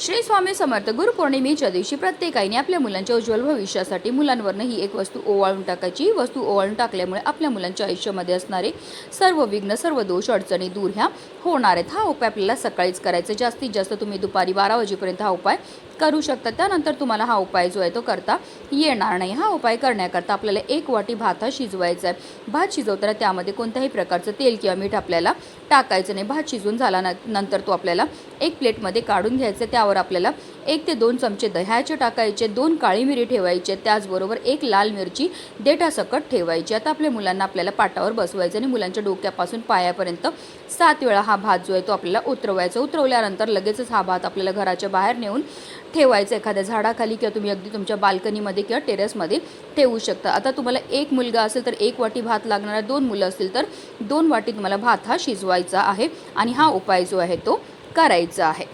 श्री स्वामी समर्थ गुरुपौर्णिमेच्या दिवशी प्रत्येकाईने आपल्या मुलांच्या उज्ज्वल भविष्यासाठी मुलांवरनं ही एक वस्तू ओवाळून टाकायची. ही वस्तू ओवाळून टाकल्यामुळे आपल्या मुलांच्या आयुष्यामध्ये असणारे सर्व विघ्न सर्व दोष अडचणी दूर ह्या होणार आहेत. हा उपाय आपल्याला सकाळीच करायचा. आहे. जास्तीत जास्त तुम्ही दुपारी बारा वाजेपर्यंत हा उपाय करू शकता. त्यानंतर तुम्हाला हा उपाय जो आहे तो करता येणार नाही. हा उपाय करण्याकरता आपल्याला एक वाटी भात हा शिजवायचा आहे. भात शिजवताना त्यामध्ये कोणत्याही प्रकारचं तेल किंवा मीठ आपल्याला टाकायचं नाही. भात शिजून झाला न- नंतर तो आपल्याला एक प्लेटमध्ये काढून घ्यायचा आहे. त्यावर आपल्याला एक ते दोन चमचे दह्याचे टाकायचे दोन काळी मिरी ठेवायचे त्याचबरोबर एक लाल मिरची देठासकट ठेवायची. आता आपल्या मुलांना आपल्याला पाटावर बसवायचं आणि मुलांच्या डोक्यापासून पायापर्यंत सात वेळा हा भात जो आहे तो आपल्याला उतरवायचा. उतरवल्यानंतर लगेचच हा भात आपल्याला घराच्या बाहेर नेऊन ठेवायचा. एखाद्या झाडाखाली किंवा तुम्ही अगदी तुमच्या बाल्कनीमध्ये किंवा टेरेसमध्ये ठेवू शकता. आता तुम्हाला एक मुलगा असेल तर एक वाटी भात लागणार दोन मुलं असतील तर दोन वाटी तुम्हाला भात हा शिजवायचा आहे आणि हा उपाय जो आहे तो करायचा आहे.